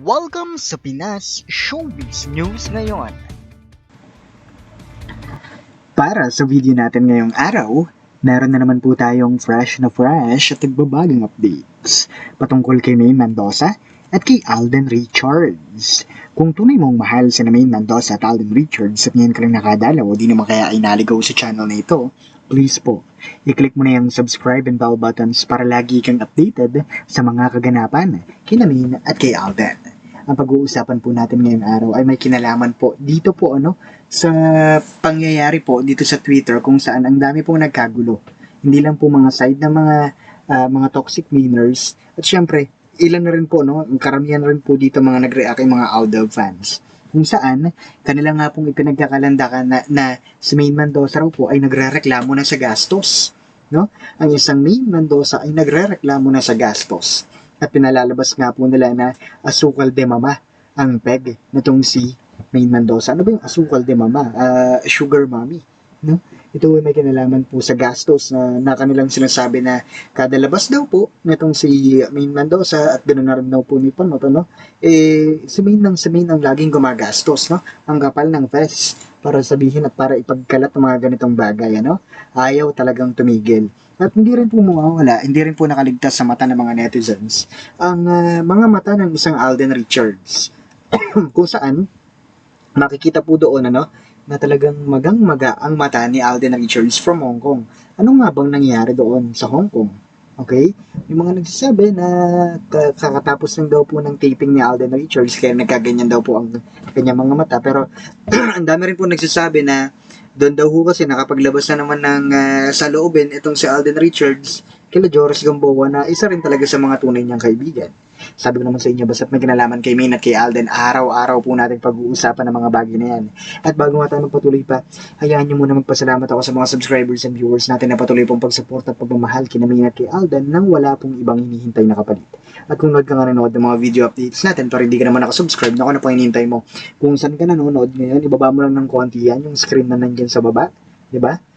Welcome sa Pinas Showbiz News ngayon. Para sa video natin ngayong araw, meron na naman po tayong fresh na fresh at nagbabagong updates patungkol kay May Mendoza at kay Alden Richards. Kung tunay mong mahal si May Mendoza at Alden Richards at ngayon ka lang nakadalaw o di naman kaya ay naligaw sa channel na ito, please po, i-click mo na yung subscribe and bell buttons para lagi kang updated sa mga kaganapan kina Maine at kay Alden. Ang pag-uusapan po natin ngayong araw ay may kinalaman po dito po ano sa pangyayari po dito sa Twitter kung saan ang dami pong nagkagulo. Hindi lang po mga side ng mga ah, mga toxic mainers at syempre ilan na rin po no, karamihan rin po dito mga nag-react mga Aldab fans. Kung saan kanila nga pong ipinagkakalandakan na, na si Maine Mendoza raw po ay nagrereklamo na sa gastos. No? Ang isang Maine Mendoza ay nagrereklamo na sa gastos. At pinalalabas nga po nila na asukal de mama ang peg nitong si Maine Mendoza. Ano ba yung asukal de mama? Ah, sugar mommy. No? Ito ay may kinalaman po sa gastos na, na kanilang sinasabi na kada labas daw po nitong si Maine Mendoza at ganoon na rin daw po ni Panot, no? Eh, si Maine ng si Maine ang laging gumagastos, no? Ang kapal ng fest para sabihin at para ipagkalat ng mga ganitong bagay, ano? Ayaw talagang tumigil. At hindi rin po mawawala, hindi rin po nakaligtas sa mata ng mga netizens ang ah, mga mata ng isang Alden Richards. kung saan makikita po doon ano na talagang magang-maga ang mata ni Alden Richards from Hong Kong. Ano nga bang nangyari doon sa Hong Kong? Okay? Yung mga nagsasabi na ka- kakatapos lang daw po ng taping ni Alden Richards kaya nagkaganyan daw po ang kanyang mga mata. Pero ang dami rin po nagsasabi na doon daw ho kasi nakapaglabas na naman ng ah, sa loobin itong si Alden Richards kila Joris Gamboa na isa rin talaga sa mga tunay niyang kaibigan. Sabi ko naman sa inyo, basta't may kinalaman kay Maine at kay Alden, araw-araw po natin pag-uusapan ng mga bagay na yan. At bago nga tayo magpatuloy pa, hayaan niyo muna magpasalamat ako sa mga subscribers and viewers natin na patuloy pong pagsupport at pagmamahal kina Maine at kay Alden nang wala pong ibang hinihintay na kapalit. At kung nanood ka nga nanood ng mga video updates natin, pero hindi ka naman nakasubscribe, naku na pang hinihintay mo. Kung saan ka nanonood ngayon, ibaba mo lang ng konti yan, yung screen na nandyan sa baba, di ba?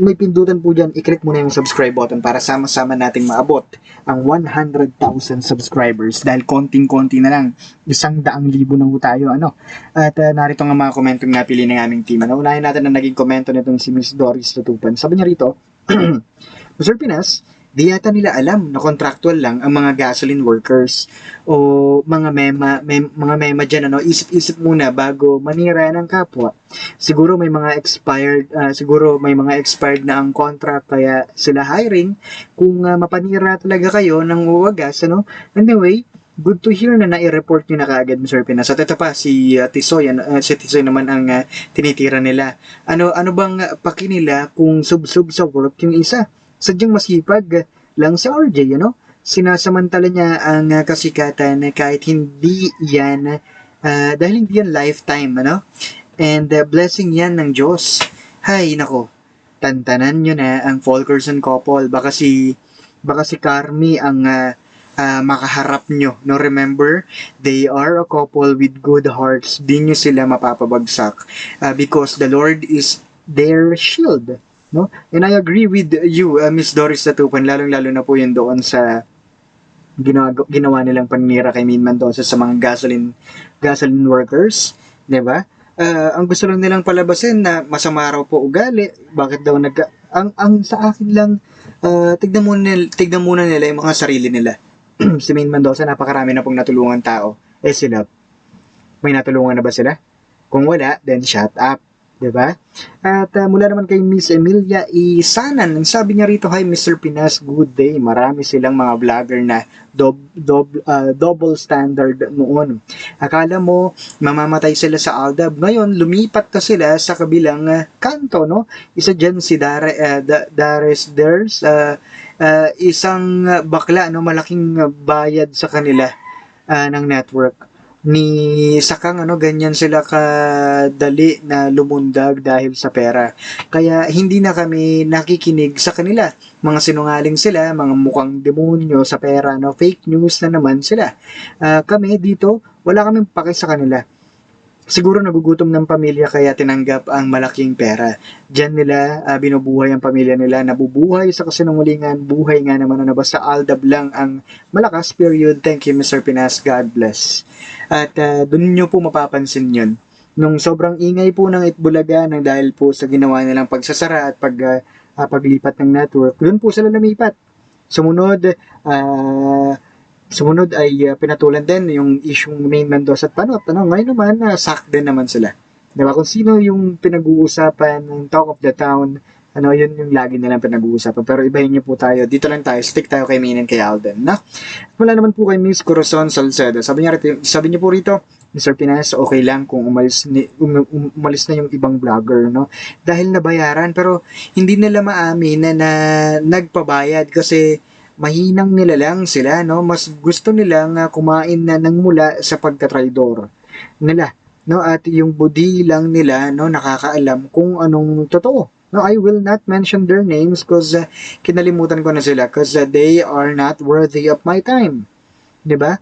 May pindutan po dyan, i-click mo na yung subscribe button para sama-sama nating maabot ang 100,000 subscribers dahil konting-konti na lang, isang daang libo na tayo, ano. At uh, narito nga mga komentong napili ng aming team. Ano, unahin natin ang naging komento nitong si Miss Doris Tutupan. Sabi niya rito, Mr. Pinas, di yata nila alam na contractual lang ang mga gasoline workers o mga mema, mem, mga mema dyan, ano, isip-isip muna bago manira ng kapwa. Siguro may mga expired ah, siguro may mga expired na ang contract kaya sila hiring. Kung ah, mapanira talaga kayo ng wagas ano? Anyway good to hear na nai-report nyo na kaagad Mr. Pinas at ito pa si uh, Tisoy ano, ah, si Tisoy naman ang ah, tinitira nila. Ano ano bang ah, paki nila kung sub-sub sa work yung isa sadyang masipag lang si RJ ano sinasamantala niya ang ah, kasikatan kahit hindi yan ah, dahil hindi yan lifetime ano And uh, blessing yan ng Diyos. Hay, nako. Tantanan nyo na ang Volkerson couple. Baka si, baka si Carmi ang uh, uh, makaharap nyo. No, remember, they are a couple with good hearts. Di nyo sila mapapabagsak. Uh, because the Lord is their shield. No? And I agree with you, uh, Miss Doris Tatupan, lalong-lalo na po yun doon sa ginawa, ginawa nilang panira kay Min Mendoza sa mga gasoline gasoline workers, 'di ba? Ah, ang gusto lang nilang palabasin na masama raw po ugali. Bakit daw nag ang ang sa akin lang ah, tignan muna nila, tignan muna nila yung mga sarili nila. si Maine Mendoza napakarami na pong natulungan tao. Eh sila may natulungan na ba sila? Kung wala, then shut up. 'Di ba? At ah, mula naman kay Miss Emilia Isanan, ang sabi niya rito, Hi Mr. Pinas, good day. Marami silang mga vlogger na dob, dob, ah, double standard noon. Akala mo mamamatay sila sa Aldab. Ngayon, lumipat na sila sa kabilang ah, kanto, no? Isa dyan si Dare, ah, Da- Dares Ders, ah, ah, isang bakla, no? Malaking bayad sa kanila ah, ng network ni sakang ano ganyan sila kadali na lumundag dahil sa pera. Kaya hindi na kami nakikinig sa kanila. Mga sinungaling sila, mga mukhang demonyo sa pera, no? Fake news na naman sila. Ah, kami dito, wala kaming pake sa kanila. Siguro nagugutom ng pamilya kaya tinanggap ang malaking pera. Diyan nila ah, binubuhay ang pamilya nila, nabubuhay sa kasinungalingan, buhay nga naman na basta Aldab lang ang malakas period. Thank you Mr. Pinas, God bless. At uh, doon nyo po mapapansin yun. Nung sobrang ingay po ng Itbulaga nang dahil po sa ginawa nilang pagsasara at pag, ah, paglipat ng network, doon po sila lumipat. Sumunod, ah, sumunod ay ah, pinatulan din yung isyong main Mendoza at Panot. Ano, ngayon naman, uh, sack din naman sila. Diba? Kung sino yung pinag-uusapan ng talk of the town, ano, yun yung lagi nilang pinag-uusapan. Pero ibahin niyo po tayo. Dito lang tayo. Stick tayo kay Main and kay Alden. Na? Wala naman po kay Miss Corazon Salcedo. Sabi niya sabi niyo po rito, Mr. Pinas, okay lang kung umalis, ni, um, um- umalis na yung ibang vlogger, no? Dahil nabayaran, pero hindi nila maamin na, na nagpabayad kasi mahinang nila lang sila, no? Mas gusto nilang ah, kumain na ng mula sa pagkatraidor nila, no? At yung budi lang nila, no, nakakaalam kung anong totoo. No, I will not mention their names because kinalimutan ko na sila because they are not worthy of my time. 'Di ba?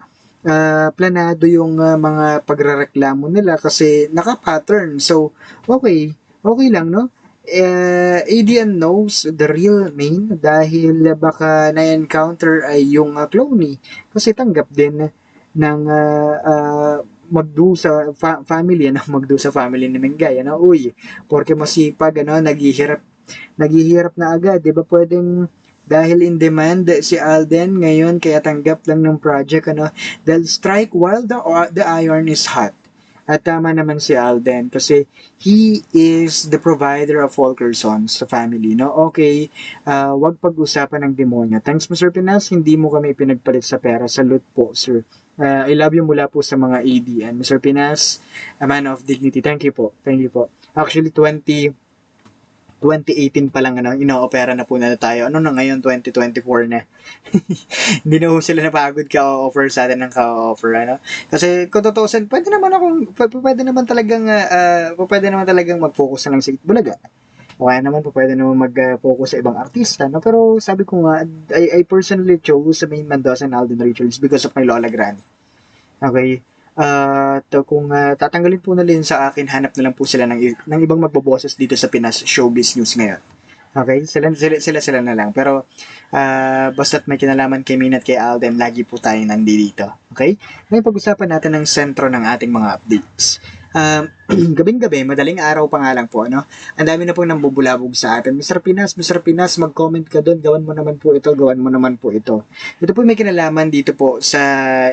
Ah, planado yung ah, mga pagrereklamo nila kasi naka-pattern. So, okay, okay lang, no? Uh, ADN knows the real main dahil baka na-encounter ay yung uh, cloney kasi tanggap din ng uh, uh, magdu sa fa- family ano magdu sa family ni Mengay ano uy porque masipag ano naghihirap naghihirap na agad di ba pwedeng dahil in demand si Alden ngayon kaya tanggap lang ng project ano dahil strike while the the iron is hot at tama naman si Alden kasi he is the provider of Volkerson sa family, no? Okay, ah, wag pag-usapan ng demonyo. Thanks, Mr. Pinas, hindi mo kami pinagpalit sa pera. Salute po, sir. Ah, I love you mula po sa mga ADN. Mr. Pinas, a man of dignity. Thank you po. Thank you po. Actually, 20 2018 pa lang ano, ino-opera na po na tayo. Ano na ngayon, 2024 na. Hindi na po sila napagod ka-offer sa atin ng ka-offer, ano. Kasi kung tutusin, pwede naman akong, pwede naman talagang, uh, pwede naman talagang mag-focus na lang sa Itbulaga. O kaya naman pwede naman mag-focus sa ibang artista, no? Pero sabi ko nga, I, I personally chose sa main Mendoza and Alden Richards because of my Lola Gran. Okay? Uh, kung uh, tatanggalin po na rin sa akin, hanap na lang po sila ng, ng ibang magboboses dito sa Pinas Showbiz News ngayon. Okay? Sila, sila, sila, sila na lang. Pero, uh, basta't may kinalaman kay Min at kay Alden, lagi po tayo nandito. Okay? Ngayon pag-usapan natin ng sentro ng ating mga updates. Um, gabing-gabi, madaling araw pa nga lang po, ano? Ang dami na pong nambubulabog sa atin. Mr. Pinas, Mr. Pinas, mag-comment ka doon. Gawan mo naman po ito, gawan mo naman po ito. Ito po may kinalaman dito po sa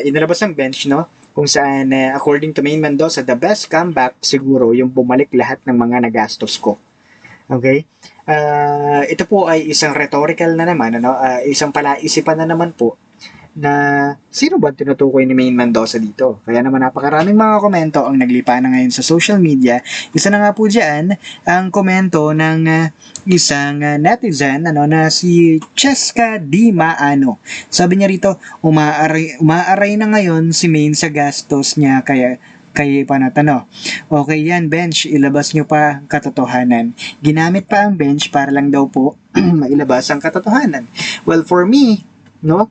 inilabas ng bench, no? Kung saan, eh, according to Main Mendoza, the best comeback siguro yung bumalik lahat ng mga nagastos ko. Okay? Ah, ito po ay isang rhetorical na naman, ano? Ah, isang palaisipan na naman po na sino ba tinutukoy ni Main Mendoza dito? Kaya naman napakaraming mga komento ang naglipa na ngayon sa social media. Isa na nga po dyan ang komento ng ah, isang ah, netizen ano, na si Cheska Di Maano. Sabi niya rito, umaaray, umaaray na ngayon si Main sa gastos niya kaya kay Panatano. Okay yan, bench, ilabas nyo pa ang katotohanan. Ginamit pa ang bench para lang daw po mailabas ang katotohanan. Well, for me, no,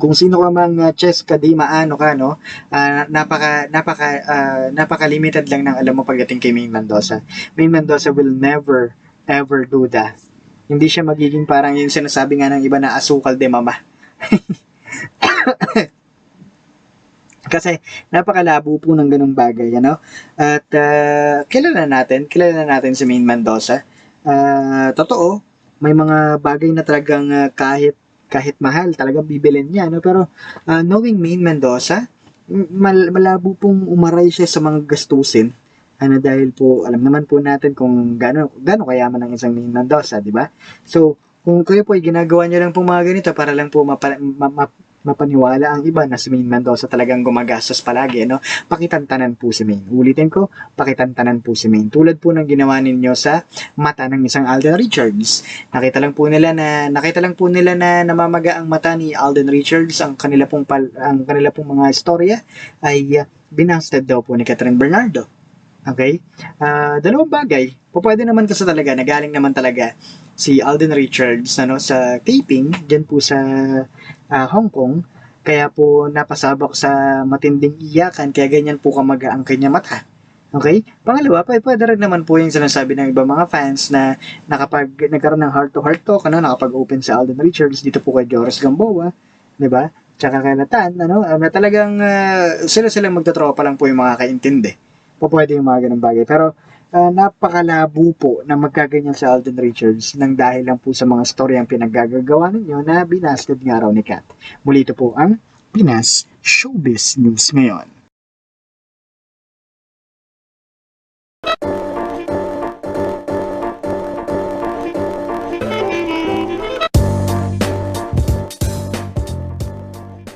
kung sino ka mang uh, chess ka di maano ka no? Ah, napaka napaka ah, napaka limited lang ng alam mo pagdating kay Main Mendoza. Main Mendoza will never ever do that. Hindi siya magiging parang yung sinasabi nga ng iba na asukal de mama. Kasi napakalabo po ng ganung bagay ano at ah, kilala natin kilala natin si Main Mendoza. Ah, totoo may mga bagay na talagang ah, kahit kahit mahal, talagang bibilin niya. No? Pero uh, knowing Main Mendoza, mal- malabo pong umaray siya sa mga gastusin. Ano dahil po, alam naman po natin kung gaano, gaano kayaman ang isang Main Mendoza, di ba? So, kung kayo po ay ginagawa niyo lang po mga ganito para lang po mapa, ma, ma- mapaniwala ang iba na si Main Mendoza talagang gumagastos palagi, no? Pakitantanan po si Main. Ulitin ko, pakitantanan po si Main. Tulad po ng ginawa ninyo sa mata ng isang Alden Richards. Nakita lang po nila na nakita lang po nila na namamaga ang mata ni Alden Richards ang kanila pong pal, ang kanila pong mga istorya ay uh, binasted daw po ni Catherine Bernardo. Okay? Ah, dalawang bagay. Pwede naman kasi talaga, nagaling naman talaga si Alden Richards ano, sa taping dyan po sa ah, Hong Kong. Kaya po napasabak sa matinding iyakan, kaya ganyan po kamaga ang kanya mata. Okay? Pangalawa, pa pwede rin naman po yung sinasabi ng iba mga fans na nakapag nagkaroon ng heart-to-heart talk, ano, nakapag-open sa Alden Richards dito po kay Joris Gamboa, di ba? Tsaka kay Natan, ano, ah, na talagang ah, sila-silang magtatropa lang po yung mga kaintindi. Po pwede yung mga ganun bagay. Pero ah, napakalabo po na magkaganyan sa Alden Richards nang dahil lang po sa mga story ang pinaggagawa ninyo na binasted nga raw ni Kat. Muli ito po ang Pinas Showbiz News ngayon.